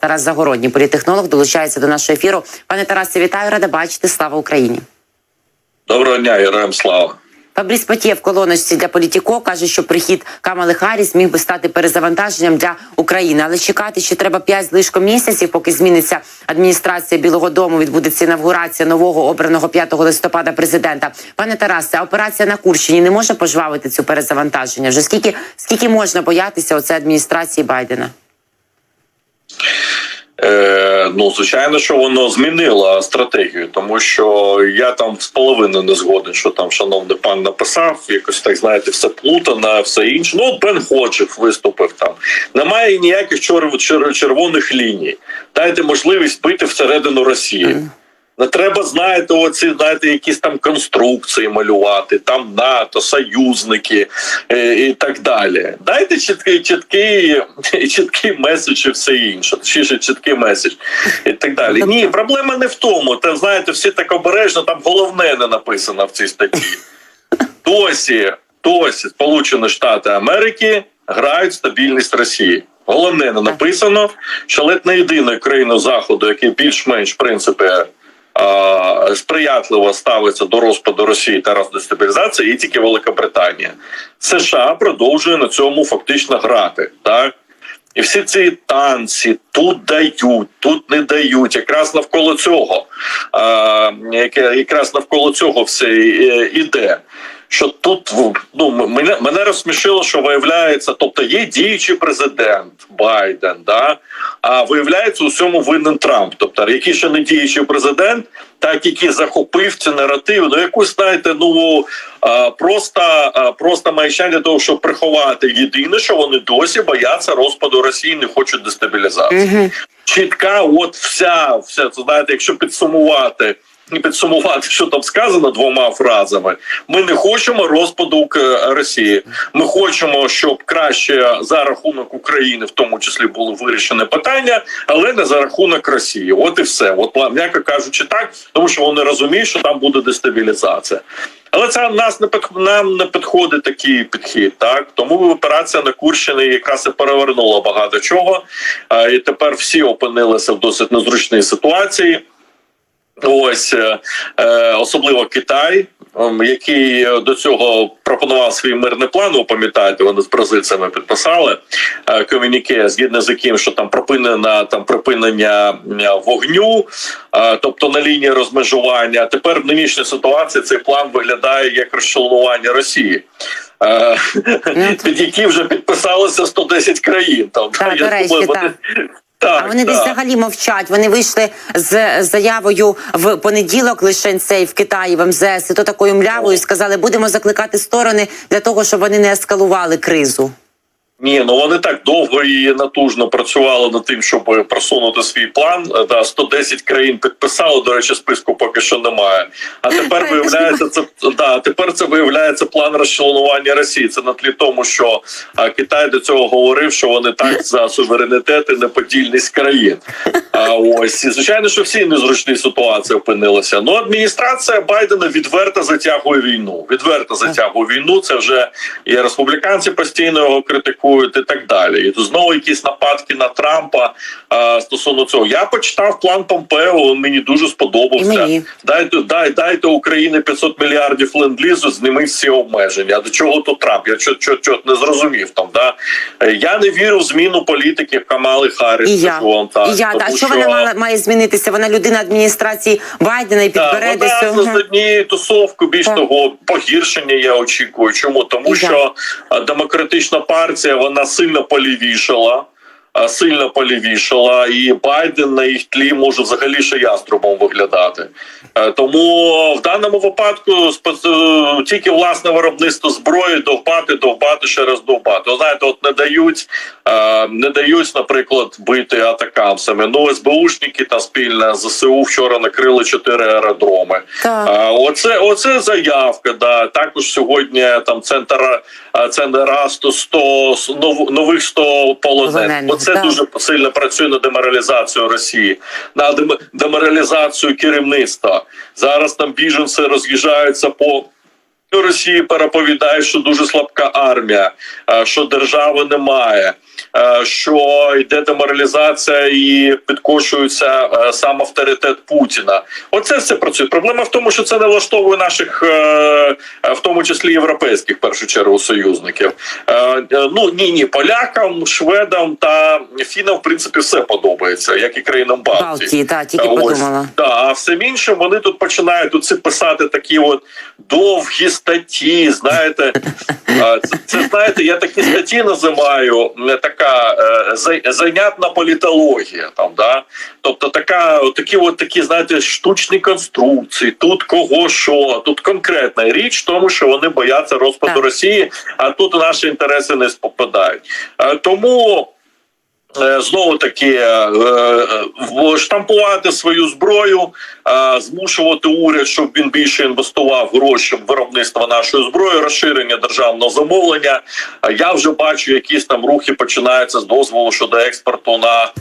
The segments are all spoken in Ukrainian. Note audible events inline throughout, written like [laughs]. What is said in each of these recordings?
Тарас Загородній, політехнолог, долучається до нашого ефіру. Пане Тарасе, вітаю, рада бачити. Слава Україні. Доброго дня, Героям слава. Фабріс Патє в колоночці для політіко каже, що прихід Камали Харріс міг би стати перезавантаженням для України, але чекати ще треба 5 з лишком місяців, поки зміниться адміністрація Білого Дому. Відбудеться інавгурація нового обраного 5 листопада президента. Пане Тарасе, операція на Курщині не може пожвавити цю перезавантаження? Вже скільки скільки можна боятися оце адміністрації Байдена? Е, ну, звичайно, що воно змінило стратегію, тому що я там з половини не згоден, що там шановний пан написав. Якось так знаєте, все плутано, все інше. Ну, Бен Ходжев виступив там. Немає ніяких червоних ліній. Дайте можливість пити всередину Росії. Не треба, знаєте, оці знаєте, якісь там конструкції малювати, там НАТО, союзники е, і так далі. Дайте чіткий, чіткий, [laughs] чіткий меседж і все інше. Точніше, чіткий меседж і так далі. Ні, проблема не в тому. Та знаєте, всі так обережно, там головне не написано в цій статті. [laughs] Досі, досі Сполучені Штати Америки грають стабільність Росії. Головне не написано, що ледь не єдиною країною заходу, який більш-менш в принципі сприятливо ставиться до розпаду Росії та роздестабілізації, і тільки Велика Британія. США продовжує на цьому фактично грати. Так і всі ці танці тут дають, тут не дають. Якраз навколо цього, яке- якраз навколо цього все е, іде. Що тут ну мене мене розсмішило, що виявляється, тобто є діючий президент Байден, да а виявляється, у цьому винен Трамп. Тобто, який ще не діючий президент, так який захопив ці наративи, ну якусь знаєте, ну просто просто для того, щоб приховати єдине, що вони досі бояться розпаду Росії, не хочуть дестабілізації. Чітка, от вся, вся це знаєте, якщо підсумувати. Підсумувати, що там сказано двома фразами. Ми не хочемо розпаду Росії. Ми хочемо, щоб краще за рахунок України, в тому числі, було вирішене питання, але не за рахунок Росії. От і все. От м'яко кажучи, так, тому що вони розуміють, що там буде дестабілізація. Але це нас не нам не підходить такий підхід. Так тому операція на Курщині якраз і перевернула багато чого. І тепер всі опинилися в досить незручній ситуації. Ось е, е, особливо Китай, ем, який е, до цього пропонував свій мирний план. Ви пам'ятаєте, вони з бразильцями підписали комюніке, згідно з яким що там припинена там припинення вогню, тобто на лінії розмежування. А тепер в нинішній ситуації цей план виглядає як розчленування Росії. е, Під які вже підписалося 110 країн. Там Так, я думаю, вони- так. А вони десь так. взагалі мовчать. Вони вийшли з заявою в понеділок лише цей в Китаї в МЗС, і то такою млявою сказали, будемо закликати сторони для того, щоб вони не ескалували кризу. Ні, ну вони так довго і натужно працювали над тим, щоб просунути свій план. Е, Да, 110 країн підписали. До речі, списку поки що немає. А тепер [laughs] виявляється, це да, тепер це виявляється план розчленування Росії. Це на тлі тому, що а, Китай до цього говорив, що вони так [laughs] за суверенітет і неподільність країн. А ось і звичайно, що всі незручні ситуації опинилися. Ну, адміністрація Байдена відверто затягує війну. Відверто затягує війну. Це вже і республіканці постійно його критикують, і так далі. І знову якісь нападки на Трампа а, стосовно цього. Я почитав план Помпео. Він мені дуже сподобався. мені. Дайте дай, дайте Україні 500 мільярдів ленд-лізу, зніми всі обмеження. А до чого тут Трамп? Я чо, чо, чо не зрозумів там. Да Е, я не вірю в зміну політики Камали Харріс. І я, так, і я. тому А що вона мала має змінитися? Вона людина адміністрації Байдена і Так, підбере вона десь. з однієї тусовки більш Так. того погіршення я очікую. Чому тому, І що демократична партія вона сильно полівішала. А, Сильно полівішала, і Байден на їх тлі може взагалі ще яструбом виглядати. Е, Тому в даному випадку е, тільки власне виробництво зброї довбати, довбати, ще раз довбати. Ви Знаєте, от не дають, е, не дають, наприклад, бити атакамсами. Ну СБУшники та спільна ЗСУ вчора накрили чотири аеродроми. Так. Оце оце заявка. Да також сьогодні там центр центр Расту 100 нов- нових 100 полонених. Оце да. дуже сильно працює на деморалізацію Росії, на дем- деморалізацію керівництва. Зараз там біженці роз'їжджаються по. Росії переповідає, що дуже слабка армія, що держави немає. Е, що йде деморалізація і підкошується е, сам авторитет Путіна. Оце все працює. Проблема в тому, що це не влаштовує наших, е, в тому числі європейських, в першу чергу, союзників. Ну ні, ні, полякам, шведам та фінам, в принципі, все подобається, як і країнам Балтії. Балтії, так, тільки Ось, подумала. Да, а всім іншим вони тут починають тут писати такі от довгі статті. Знаєте, [laughs] це, це знаєте, я такі статті називаю не така е, зайнятна політологія. Там да, тобто така, такі, от такі, знаєте, штучні конструкції. Тут кого що, тут конкретна річ, в тому що вони бояться розпаду Так. Росії, а тут наші інтереси не спопадають. Е, Тому. Е, Знову таки е, е, штампувати свою зброю, змушувати уряд, щоб він більше інвестував гроші в виробництво нашої зброї, розширення державного замовлення. Я вже бачу, якісь там рухи починаються з дозволу щодо експорту на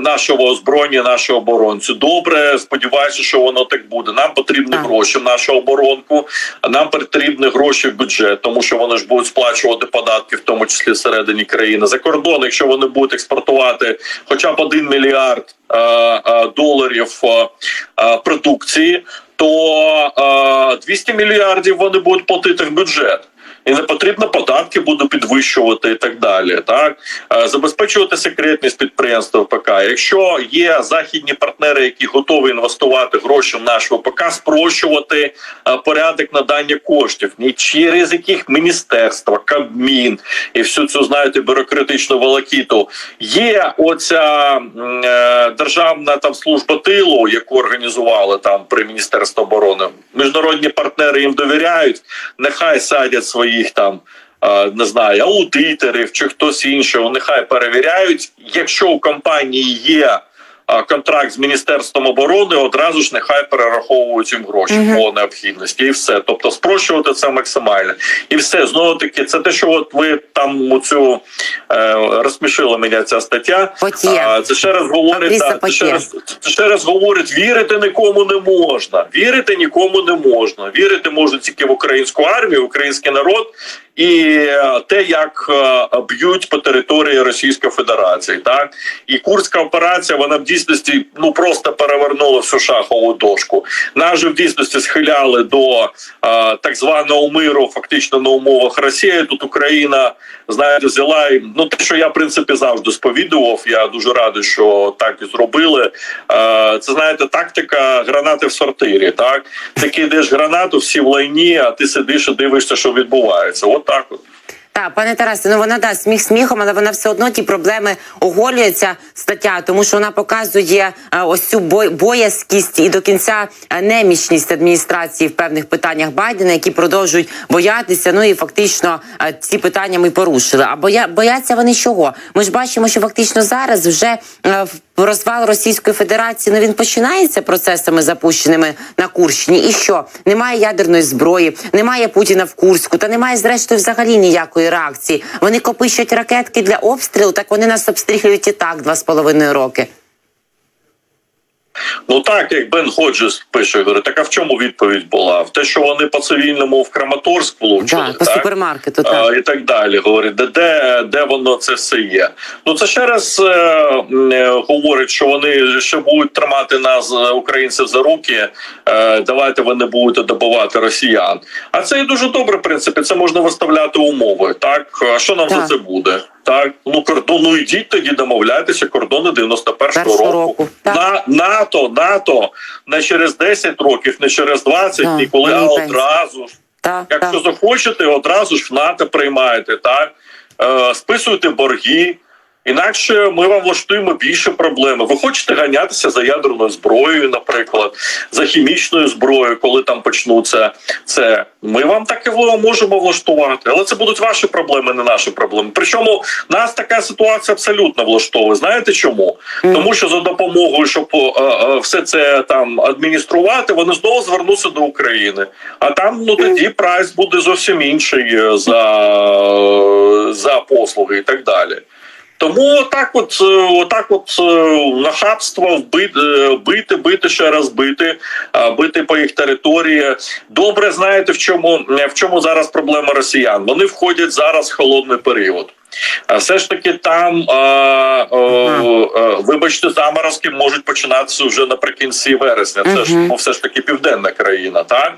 нашого озброєння, нашого оборонцю. Добре, сподіваюся, що воно так буде. Нам потрібні гроші в нашу оборонку. Нам потрібні гроші в бюджет, тому що вони ж будуть сплачувати податки, в тому числі всередині країни за кордон. Якщо вони будуть експортувати хоча б один мільярд е, е, доларів е, продукції, то е, 200 мільярдів вони будуть платити в бюджет. І не потрібно податки буду підвищувати і так далі. Так Е, забезпечувати секретність підприємства ВПК. Якщо є західні партнери, які готові інвестувати гроші в наш ВПК, спрощувати е, порядок надання коштів не через яких міністерства, Кабмін і всю цю знаєте бюрократичну волокіту. Є оця е, державна там служба тилу, яку організували там при міністерстві оборони. Міжнародні партнери їм довіряють. Нехай садять своїх там. Не знаю, аудиторів чи хтось інший, нехай перевіряють. Якщо у компанії є контракт з міністерством оборони, одразу ж нехай перераховують їм гроші Мгм. по необхідності, і все. Тобто спрощувати це максимально, і все знову таки. Це те, що от ви там у цю е, розсмішила мене ця стаття. А, це ще раз говорить, так, це ще раз це ще раз говорить: вірити нікому не можна. Вірити нікому не можна. Вірити можна тільки в українську армію, в український народ і е, те, як е, б'ють по території Російської Федерації. Так і курська операція вона в дійсності ну просто перевернула всю шахову дошку. Нас же в дійсності схиляли до е, так званого миру, фактично на умовах Росії. Тут Україна знаєте, взяла ну те, що я в принципі завжди сповідував. Я дуже радий, що так і зробили. Це знаєте, тактика гранати в сортирі. Так ти кидаєш гранату, всі в лайні, а ти сидиш і дивишся, що відбувається. От так от. Так, пане Тарасе, ну вона да сміх сміхом, але вона все одно ті проблеми оголює ця стаття, тому що вона показує е, ось цю боязкість і до кінця е, немічність адміністрації в певних питаннях Байдена, які продовжують боятися. Ну і фактично е, ці питання ми порушили. А боя бояться вони чого? Ми ж бачимо, що фактично зараз вже е, в розвал Російської Федерації ну він починається процесами запущеними на Курщині. І що немає ядерної зброї, немає Путіна в Курську, та немає зрештою взагалі ніякої реакції. Вони копищать ракетки для обстрілу, так вони нас обстрілюють і так два з половиною роки. Ну так, як Бен Ходжес пише, говорить, так а в чому відповідь була? В те, що вони по цивільному в Краматорськ влучили, Да, по так? супермаркету. А, і так далі. Говорить, де, де, де воно це все є. Ну це ще раз е, е, говорить, що вони ще будуть тримати нас, е, українців, за руки. Е, давайте ви не будете добивати росіян. А це і дуже добре, в принципі. Це можна виставляти умови. Так, а що нам Так. за це буде? Так, ну кордон, ну йдіть тоді домовляйтеся, кордони 91-го Першого року. року. На НАТО, НАТО не через 10 років, не через 20, Так, ніколи, а одразу ж. Так, Якщо так. захочете, одразу ж в НАТО приймаєте, так? Е, списуйте борги. Інакше ми вам влаштуємо більше проблеми. Ви хочете ганятися за ядерною зброєю, наприклад, за хімічною зброєю, коли там почнуться це. Ми вам так і можемо влаштувати, але це будуть ваші проблеми, не наші проблеми. Причому нас така ситуація абсолютно влаштовує. Знаєте чому? Тому що за допомогою, щоб е, е, все це там адмініструвати, вони знову звернуться до України. А там ну тоді прайс буде зовсім інший е, за, за послуги і так далі. Тому так, от е, отак, от е, нахабство вбити, е, бити, бити ще раз бити, бити по їх території. Добре знаєте, в чому в чому зараз проблема росіян? Вони входять зараз в холодний період. А все ж таки там, о, е, вибачте, заморозки можуть починатися вже наприкінці вересня. Це ж ну, все ж таки південна країна. Так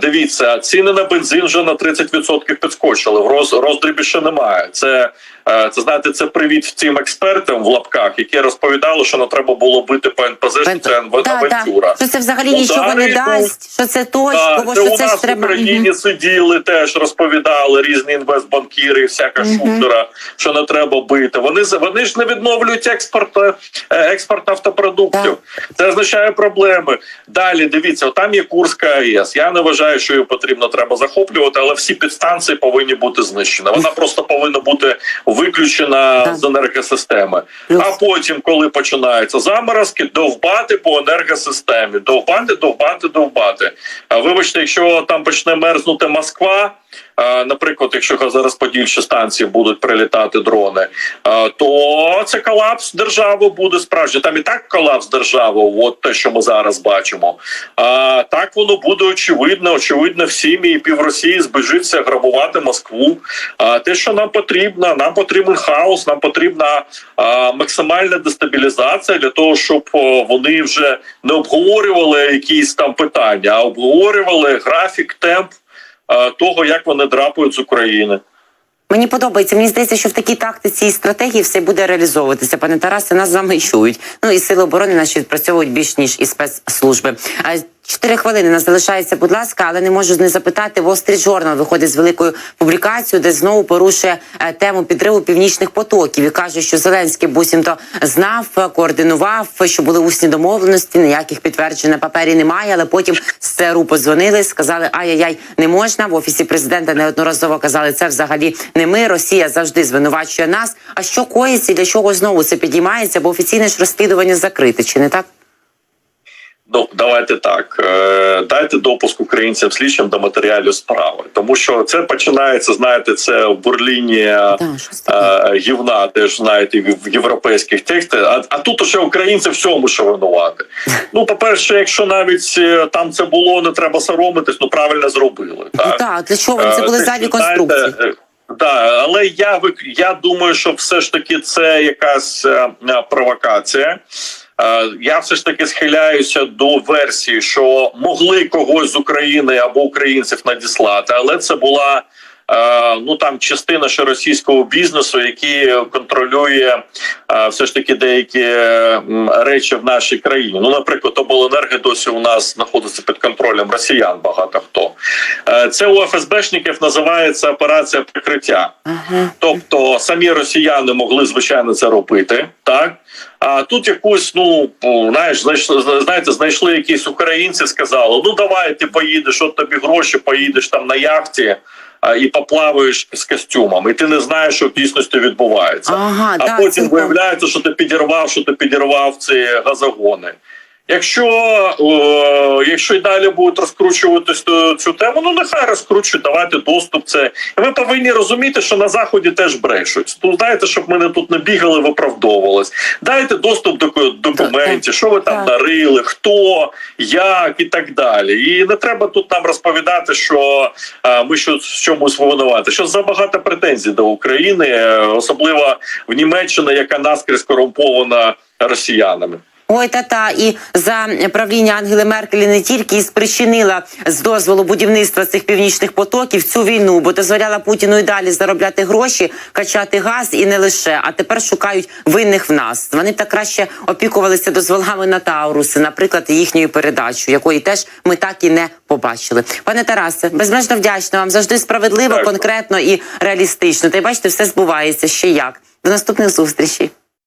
дивіться, ціни на бензин вже на 30% підскочили. В роз, роздрібі ще немає. Це, е, це знаєте, це привіт цим експертам в лапках, які розповідали, що не треба було бити по НПЗ, що це авантюра. Що це взагалі Удари нічого не дасть, що це точково, це що у нас треба. в Україні сиділи, теж розповідали різні інвестбанкіри, всяка Мгм. Що не треба бити. Вони вони ж не відновлюють експорт, е, експорт нафтопродуктів. Це означає проблеми. Далі дивіться, там є Курська АЕС. Я не вважаю, що її потрібно треба захоплювати, але всі підстанції повинні бути знищені. Вона просто повинна бути виключена з енергосистеми. А потім, коли починаються заморозки, довбати по енергосистемі, довбати, довбати, довбати. А вибачте, якщо там почне мерзнути Москва. Наприклад, якщо зараз газорозподільчі станції будуть прилітати дрони, то це колапс держави буде справжній. Там і так колапс держави, от те, що ми зараз бачимо. А так воно буде очевидно. Очевидно, всім і пів Росії збежиться грабувати Москву. А те, що нам потрібно, нам потрібен хаос, нам потрібна максимальна дестабілізація для того, щоб вони вже не обговорювали якісь там питання, а обговорювали графік, темп того, як вони драпають з України. Мені подобається. Мені здається, що в такій тактиці і стратегії все буде реалізовуватися. Пане Тарасе, нас з вами чують. Ну і сили оборони наші відпрацьовують більш ніж і спецслужби. Чотири хвилини нас залишається, будь ласка, але не можу не запитати. Wall Street Journal виходить з великою публікацією, де знову порушує е, тему підриву північних потоків і каже, що Зеленський буцімто знав, координував, що були усні домовленості. Ніяких підтверджень на папері немає. Але потім з ЦРУ подзвонили, сказали, ай-яй-яй, не можна. В офісі президента неодноразово казали, це взагалі не ми. Росія завжди звинувачує нас. А що коїться? і Для чого знову це підіймається? Бо офіційне ж розслідування закрите, чи не так? Ну давайте так. Е, дайте допуск українцям слідчим до матеріалів справи, тому що це починається. Знаєте, це бурління Да, щось таке. е, гівна, теж знаєте, в європейських текстах. А, а тут уже українці всьому що винувати. Ну, по перше, якщо навіть е, там це було, не треба соромитись, ну правильно зробили. Ну Так, так, для чого це Е, були зайві конструкції? е, Да, але я я думаю, що все ж таки це якась е, е, провокація. Е, Я все ж таки схиляюся до версії, що могли когось з України або українців надіслати, але це була ну там частина ще російського бізнесу, який контролює е, все ж таки деякі е, речі в нашій країні. Ну, наприклад, обленерго досі у нас знаходиться під контролем росіян. Багато хто Е, це у ФСБшників називається операція прикриття. Ага. Тобто самі росіяни могли звичайно це робити, так а тут якусь, ну знаєш, знайшли, знаєте, знайшли якісь українці, сказали: ну давай ти поїдеш, от тобі гроші, поїдеш там на яхті. І поплаваєш з костюмом, і ти не знаєш, що в дійсності відбувається. Ага, а да, потім виявляється, що ти підірвав, що ти підірвав ці газогони. Якщо о, якщо й далі будуть розкручуватись ту- цю тему, ну нехай розкручують, давайте доступ. Це ви повинні розуміти, що на заході теж брешуть. Тут знаєте, щоб мене тут не бігали, виправдовувались. Дайте доступ до документів, що ви там Так. нарили, хто, як і так далі. І не треба тут нам розповідати, що ми що в чомусь винувати. Що забагато претензій до України, е, особливо в Німеччині, яка наскрізь корумпована росіянами. Ой, та-та, і за правління Ангели Меркель не тільки і спричинила з дозволу будівництва цих північних потоків цю війну, бо дозволяла Путіну і далі заробляти гроші, качати газ і не лише. А тепер шукають винних в нас. Вони б так краще опікувалися дозволами на Тауруси, наприклад, їхньою передачою, якої теж ми так і не побачили. Пане Тарасе, безмежно вдячна вам завжди справедливо, конкретно і реалістично. Та й бачите, все збувається ще як. До наступних зустрічей.